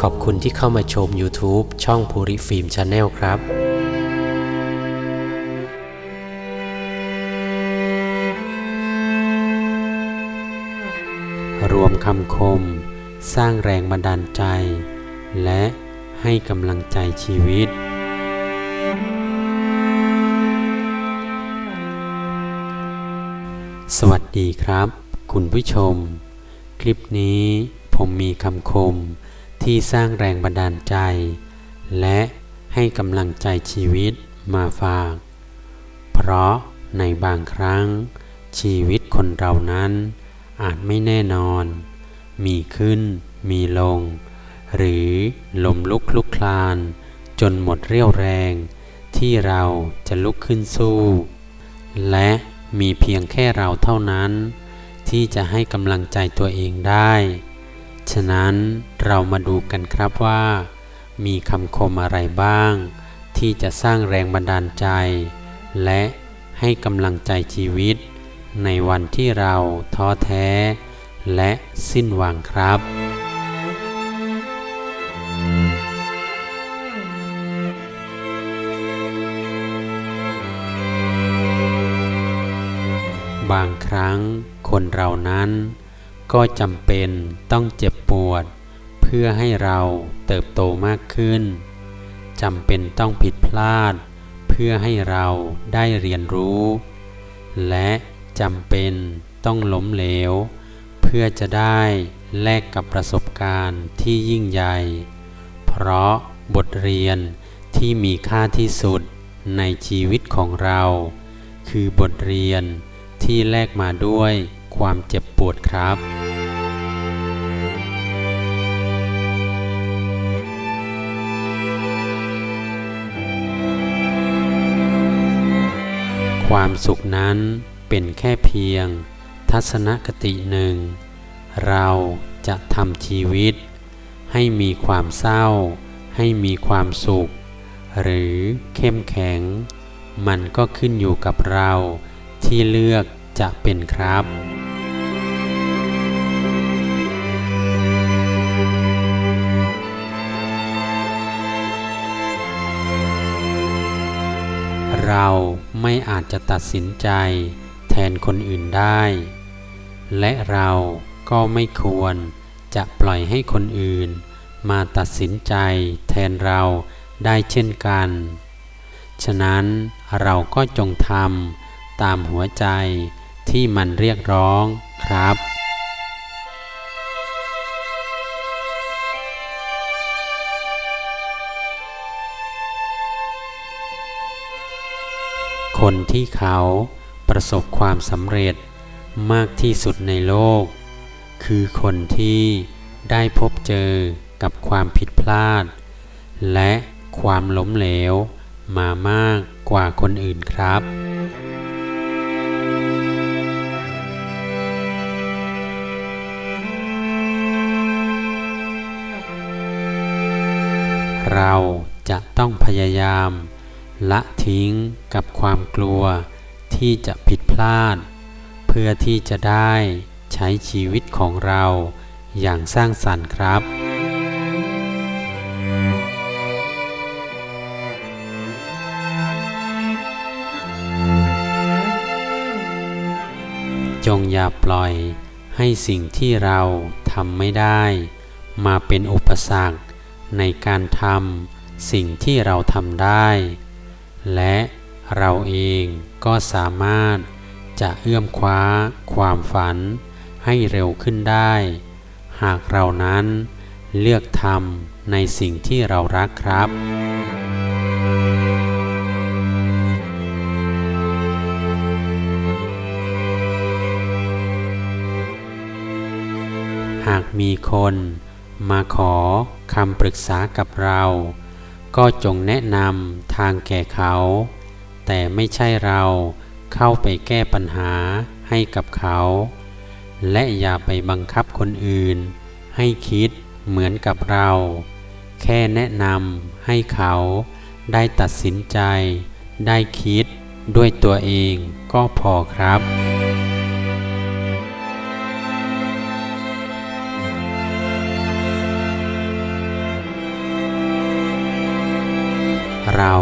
ขอบคุณที่เข้ามาชม YouTube ช่องภูริฟิล์มชาแนลครับรวมคำคม สร้างแรงบันดาลใจ และให้กำลังใจชีวิต สวัสดีครับ คุณผู้ชม คลิปนี้ผมมีคำคมที่สร้างแรงบันดาลใจ และให้กำลังใจชีวิตมาฝาก เพราะในบางครั้ง ชีวิตคนเรานั้น อาจไม่แน่นอน มีขึ้น มีลง หรือลมลุกคลุกคลาน จนหมดเรี่ยวแรง ที่เราจะลุกขึ้นสู้ และมีเพียงแค่เราเท่านั้น ที่จะให้กำลังใจตัวเองได้ ฉะนั้นเรามาดูกันครับว่า มีคำคมอะไรบ้าง ที่จะสร้างแรงบันดาลใจ และให้กำลังใจชีวิต ในวันที่เราท้อแท้ และสิ้นหวังครับบางครั้ง คนเรานั้น ก็จำเป็นต้องเจ็บปวด เพื่อให้เราเติบโตมากขึ้นจำเป็นต้องผิดพลาด เพื่อให้เราได้เรียนรู้ และจำเป็นต้องล้มเหลว เพื่อจะได้แลกกับประสบการณ์ที่ยิ่งใหญ่ เพราะบทเรียนที่มีค่าที่สุดในชีวิตของเรา คือบทเรียนที่แลกมาด้วย ความเจ็บปวดครับความสุขนั้นเป็นแค่เพียง ทัศนคติหนึ่ง เราจะทำชีวิต ให้มีความเศร้า ให้มีความสุข หรือเข้มแข็ง มันก็ขึ้นอยู่กับเราที่เลือกจะเป็นครับ เราไม่อาจจะตัดสินใจแทนคนอื่นได้ และเราก็ไม่ควรจะปล่อยให้คนอื่น มาตัดสินใจแทนเราได้เช่นกัน ฉะนั้นเราก็จงทำตามหัวใจที่มันเรียกร้องครับ คนที่เขาประสบความสำเร็จมากที่สุดในโลก คือคนที่ได้พบเจอกับความผิดพลาด และความล้มเหลวมามากกว่าคนอื่นครับเราจะต้องพยายาม ละทิ้งกับความกลัวที่จะผิดพลาด เพื่อที่จะได้ใช้ชีวิตของเราอย่างสร้างสรรค์ครับ จงอย่าปล่อยให้สิ่งที่เราทำไม่ได้ มาเป็นอุปสรรคในการทำสิ่งที่เราทำได้ และเราเองก็สามารถจะเอื้อมคว้าความฝันให้เร็วขึ้นได้ หากเรานั้นเลือกทำในสิ่งที่เรารักครับหากมีคนมาขอคำปรึกษากับเรา ก็จงแนะนำทางแก่เขา แต่ไม่ใช่เราเข้าไปแก้ปัญหาให้กับเขา และอย่าไปบังคับคนอื่น ให้คิดเหมือนกับเรา แค่แนะนำให้เขาได้ตัดสินใจ ได้คิดด้วยตัวเองก็พอครับ เรา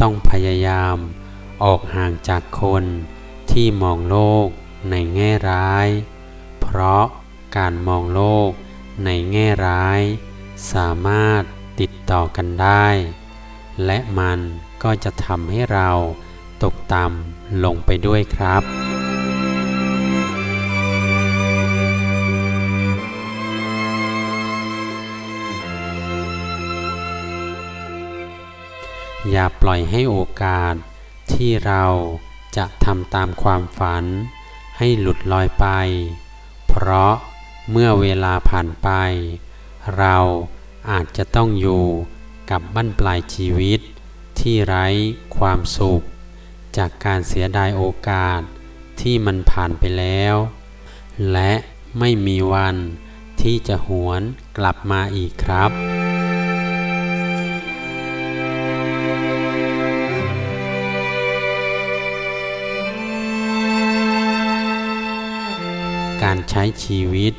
ต้องพยายามออกห่างจากคนที่มองโลกในแง่ร้าย เพราะการมองโลกในแง่ร้าย สามารถติดต่อกันได้ และมันก็จะทำให้เราตกต่ำลงไปด้วยครับ อย่าปล่อยให้โอกาส ที่เราจะทำตามความฝัน ให้หลุดลอยไป เพราะเมื่อเวลาผ่านไป เราอาจจะต้องอยู่กับบั้นปลายชีวิต ที่ไร้ความสุข จากการเสียดายโอกาสที่มันผ่านไปแล้ว และไม่มีวันที่จะหวนกลับมาอีกครับ ช้ชีวิต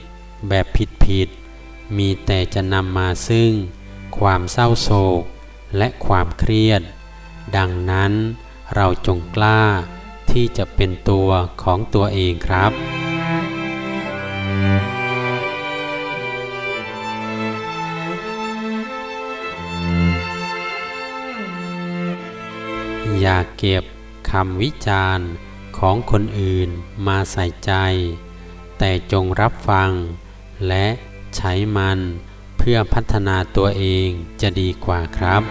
แบบผิดๆมีแต่จะนำมาซึ่ง ความเศร้าโศกและความเครียด ดังนั้นเราจงกล้าที่จะเป็นตัวของตัวเองครับอย่าเก็บคำวิจารณ์ของคนอื่นมาใส่ใจ แต่จงรับฟัง และใช้มันเพื่อพัฒนาตัวเองจะดีกว่าครับ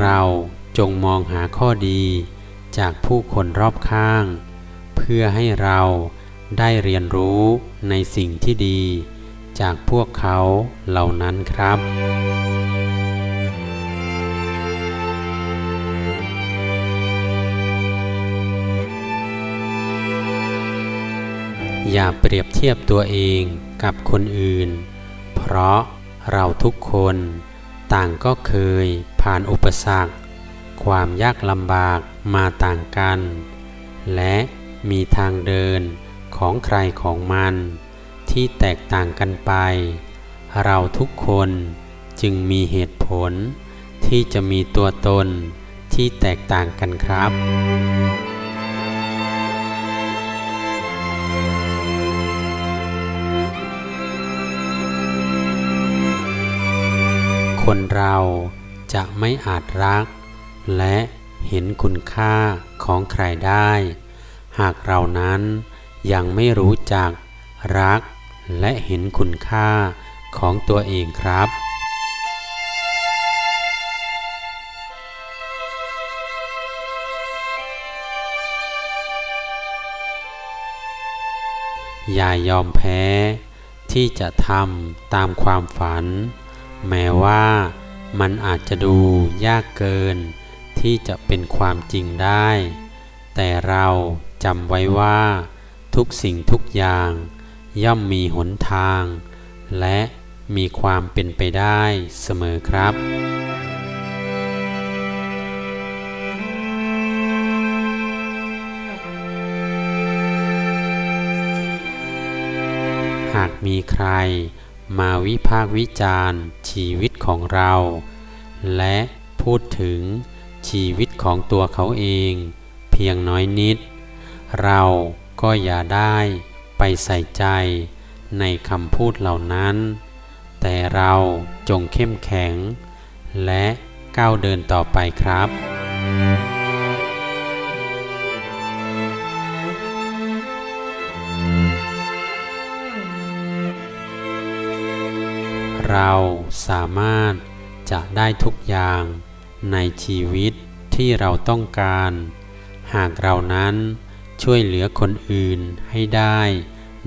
เราจงมองหาข้อดีจากผู้คนรอบข้าง เพื่อให้เราได้เรียนรู้ในสิ่งที่ดี จากพวกเขาเหล่านั้นครับ อย่าเปรียบเทียบตัวเองกับคนอื่น เพราะเราทุกคนต่างก็เคยผ่านอุปสรรค ความยากลำบากมาต่างกัน และมีทางเดินของใครของมัน ที่แตกต่างกันไป เราทุกคนจึงมีเหตุผลที่จะมีตัวตนที่แตกต่างกันครับ คนเราจะไม่อาจรัก และเห็นคุณค่าของใครได้ หากเรานั้นยังไม่รู้จักรัก และเห็นคุณค่าของตัวเองครับอย่ายอมแพ้ที่จะทำตามความฝัน แม้ว่ามันอาจจะดูยากเกิน ที่จะเป็นความจริงได้ แต่เราจำไว้ว่า ทุกสิ่งทุกอย่าง ย่อมมีหนทาง และมีความเป็นไปได้เสมอครับหากมีใคร มาวิพากวิจารณ์ชีวิตของเรา และพูดถึงชีวิตของตัวเขาเอง เพียงน้อยนิด เราก็อย่าได้ไปใส่ใจในคำพูดเหล่านั้น แต่เราจงเข้มแข็ง และก้าวเดินต่อไปครับ เราสามารถจะได้ทุกอย่างในชีวิตที่เราต้องการ หากเรานั้นช่วยเหลือคนอื่นให้ได้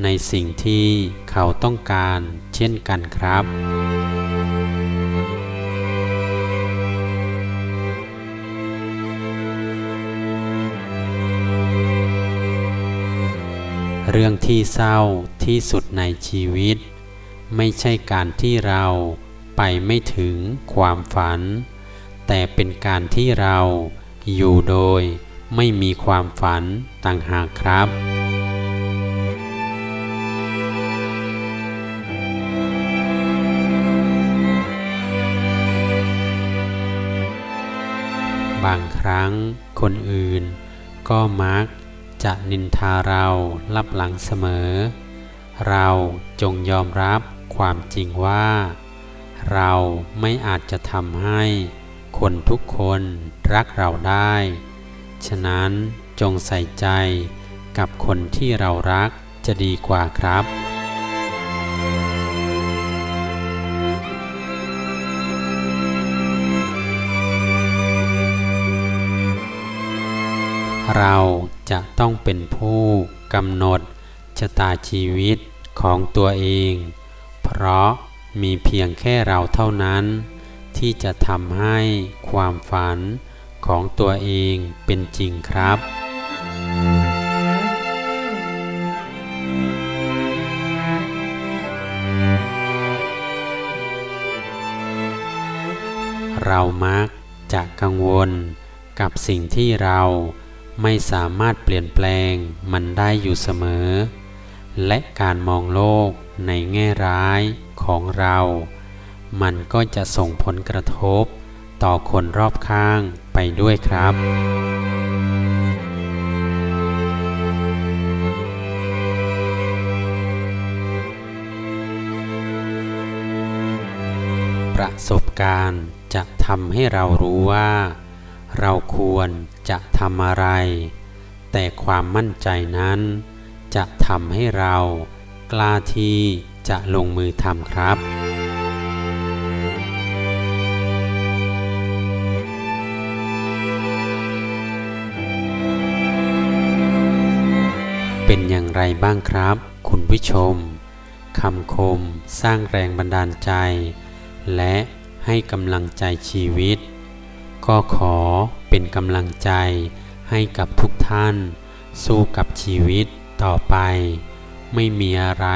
ในสิ่งที่เขาต้องการเช่นกันครับ เรื่องที่เศร้าที่สุดในชีวิต ไม่ใช่การที่เราไปไม่ถึงความฝัน แต่เป็นการที่เราอยู่โดยไม่มีความฝันต่างหากครับ บางครั้งคนอื่นก็มักจะนินทาเราลับหลังเสมอ เราจงยอมรับ ความจริงว่า เราไม่อาจจะทำให้คนทุกคนรักเราได้ ฉะนั้นจงใส่ใจกับคนที่เรารักจะดีกว่าครับเราจะต้องเป็นผู้กำหนดชะตาชีวิตของตัวเอง เพราะมีเพียงแค่เราเท่านั้น ที่จะทำให้ความฝันของตัวเองเป็นจริงครับ เรามักจะกังวลกับสิ่งที่เราไม่สามารถเปลี่ยนแปลงมันได้อยู่เสมอ และการมองโลกในแง่ร้ายของเรา มันก็จะส่งผลกระทบต่อคนรอบข้างไปด้วยครับ ประสบการณ์จะทำให้เรารู้ว่า เราควรจะทำอะไร แต่ความมั่นใจนั้น จะทำให้เรา กล้าที่จะลงมือทำครับเป็นอย่างไรบ้างครับ คุณผู้ชมคำคมสร้างแรงบันดาลใจ และให้กำลังใจชีวิต ก็ขอเป็นกำลังใจให้กับทุกท่าน สู้กับชีวิต ต่อไป ไม่มีอะไร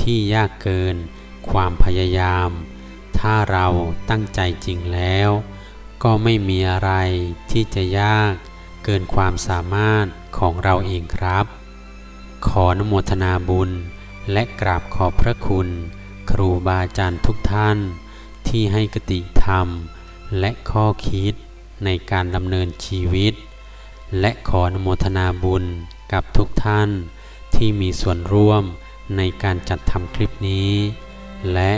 ที่ยากเกิน ความพยายาม ถ้าเราตั้งใจจริงแล้ว ก็ไม่มีอะไรที่จะยากเกินความสามารถของเราเองครับ ขออนโมทนาบุญ และกราบขอบพระคุณ ครูบาอาจารย์ทุกท่าน ที่ให้กติธรรม และข้อคิดในการดำเนินชีวิต และขออนโมทนาบุญกับทุกท่าน ที่มีส่วนร่วมในการจัดทำคลิปนี้ และ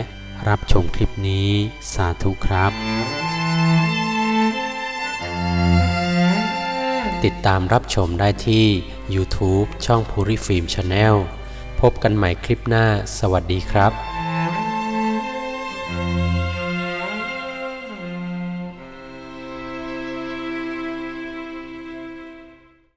รับชมคลิปนี้สาธุครับ ติดตามรับชมได้ที่ YouTube ช่องภูริฟิล์มชาแนลพบกันใหม่คลิปหน้า สวัสดีครับ